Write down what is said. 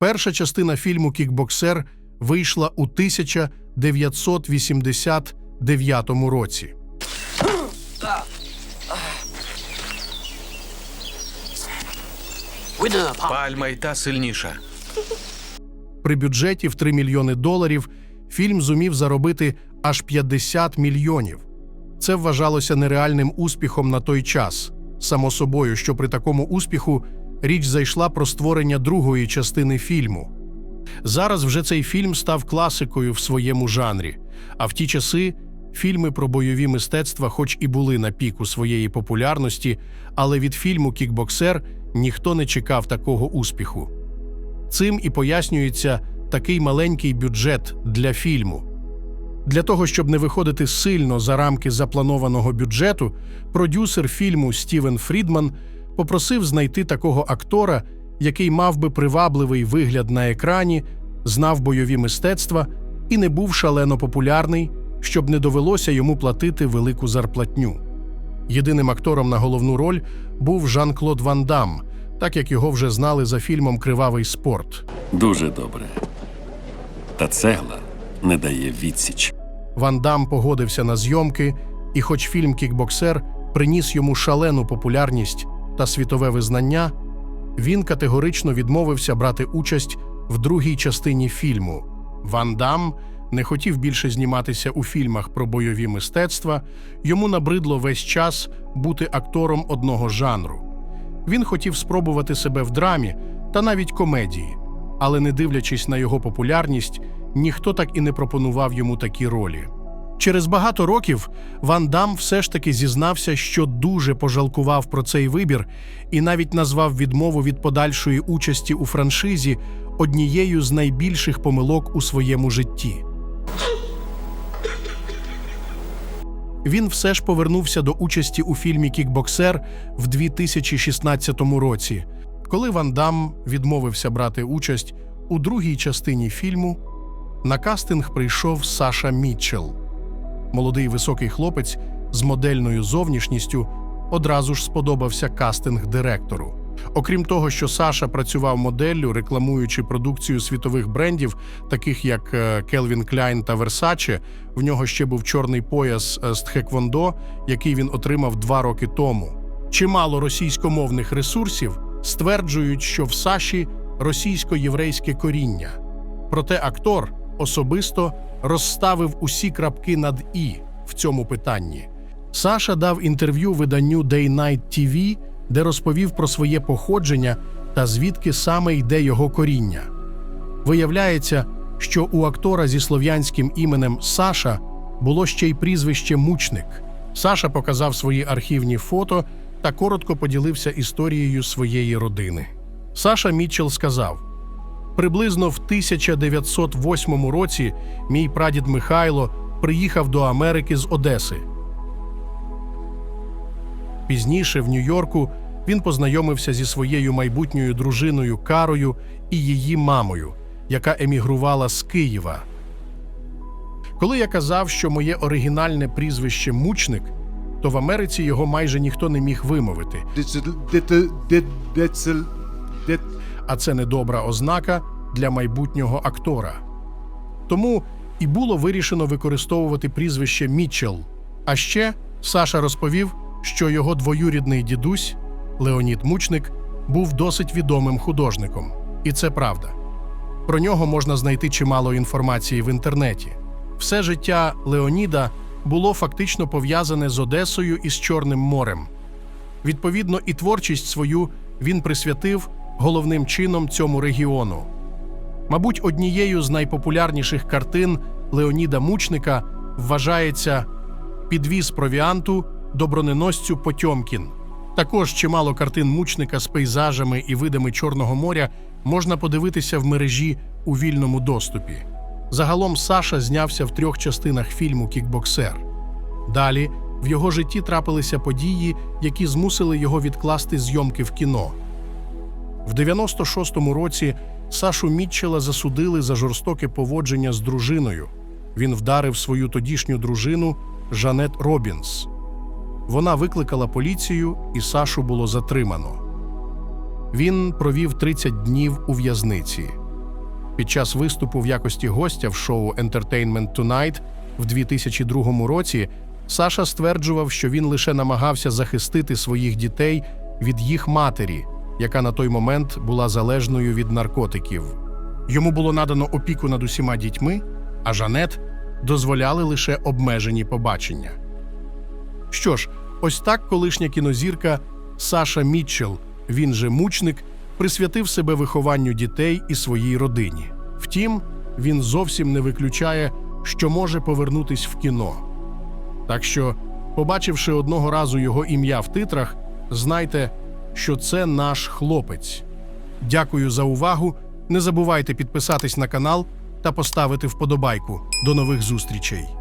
Перша частина фільму Кікбоксер вийшла у 1989 році. Пальма й та сильніша. При бюджеті в 3 мільйони доларів фільм зумів заробити аж 50 мільйонів. Це вважалося нереальним успіхом на той час. Само собою, що при такому успіху річ зайшла про створення другої частини фільму. Зараз вже цей фільм став класикою в своєму жанрі, а в ті часи фільми про бойові мистецтва, хоч і були на піку своєї популярності, але від фільму Кікбоксер ніхто не чекав такого успіху. Цим і пояснюється такий маленький бюджет для фільму. Для того, щоб не виходити сильно за рамки запланованого бюджету, продюсер фільму Стівен Фрідман попросив знайти такого актора, який мав би привабливий вигляд на екрані, знав бойові мистецтва і не був шалено популярний, щоб не довелося йому платити велику зарплатню. Єдиним актором на головну роль був Жан-Клод Ван Дам, так як його вже знали за фільмом Кривавий спорт. Дуже добре. Та цегла не дає відсіч. Ван Дам погодився на зйомки, і хоч фільм Кікбоксер приніс йому шалену популярність та світове визнання, він категорично відмовився брати участь в другій частині фільму. Ван Дам не хотів більше зніматися у фільмах про бойові мистецтва, йому набридло весь час бути актором одного жанру. Він хотів спробувати себе в драмі та навіть комедії, але не дивлячись на його популярність, ніхто так і не пропонував йому такі ролі. Через багато років Ван Дам все ж таки зізнався, що дуже пожалкував про цей вибір і навіть назвав відмову від подальшої участі у франшизі однією з найбільших помилок у своєму житті. Він все ж повернувся до участі у фільмі Кікбоксер в 2016 році, коли Ван Дам відмовився брати участь у другій частині фільму. На кастинг прийшов Саша Мітчелл. Молодий високий хлопець з модельною зовнішністю одразу ж сподобався кастинг-директору. Окрім того, що Саша працював моделлю, рекламуючи продукцію світових брендів, таких як Келвін Кляйн та Versace, в нього ще був чорний пояс е, з Тхеквондо, який він отримав два роки тому. Чимало російськомовних ресурсів стверджують, що в Саші російсько-єврейське коріння. Проте актор особисто розставив усі крапки над і в цьому питанні. Саша дав інтерв'ю виданню Day Night TV, де розповів про своє походження та звідки саме йде його коріння. Виявляється, що у актора зі слов'янським іменем Саша було ще й прізвище Мучник. Саша показав свої архівні фото та коротко поділився історією своєї родини. Саша Мітчелл сказав. Приблизно в 1908 році мій прадід Михайло приїхав до Америки з Одеси. Пізніше в Нью-Йорку він познайомився зі своєю майбутньою дружиною Карою і її мамою, яка емігрувала з Києва. Коли я казав, що моє оригінальне прізвище Мучник, то в Америці його майже ніхто не міг вимовити. А це недобра ознака для майбутнього актора. Тому і було вирішено використовувати прізвище Мітчелл. А ще Саша розповів, що його двоюрідний дідусь Леонід Мучник був досить відомим художником, і це правда. Про нього можна знайти чимало інформації в інтернеті. Все життя Леоніда було фактично пов'язане з Одесою і з Чорним морем. Відповідно, і творчість свою він присвятив головним чином цьому регіону. Мабуть, однією з найпопулярніших картин Леоніда Мучника вважається підвіз провіанту до броненосцю Потьомкін. Також чимало картин мучника з пейзажами і видами Чорного моря можна подивитися в мережі у вільному доступі. Загалом Саша знявся в трьох частинах фільму Кікбоксер. Далі в його житті трапилися події, які змусили його відкласти зйомки в кіно. В 96-му році Сашу Мітчела засудили за жорстоке поводження з дружиною. Він вдарив свою тодішню дружину Жанет Робінс. Вона викликала поліцію, і Сашу було затримано. Він провів 30 днів у в'язниці. Під час виступу в якості гостя в шоу Entertainment Tonight в 2002 році Саша стверджував, що він лише намагався захистити своїх дітей від їх матері, яка на той момент була залежною від наркотиків. Йому було надано опіку над усіма дітьми, а Жанет дозволяли лише обмежені побачення. Що ж, ось так колишня кінозірка Саша Мітчелл, він же мучник, присвятив себе вихованню дітей і своїй родині. Втім, він зовсім не виключає, що може повернутись в кіно. Так що, побачивши одного разу його ім'я в титрах, знайте, що це наш хлопець. Дякую за увагу. Не забувайте підписатись на канал та поставити вподобайку. До нових зустрічей!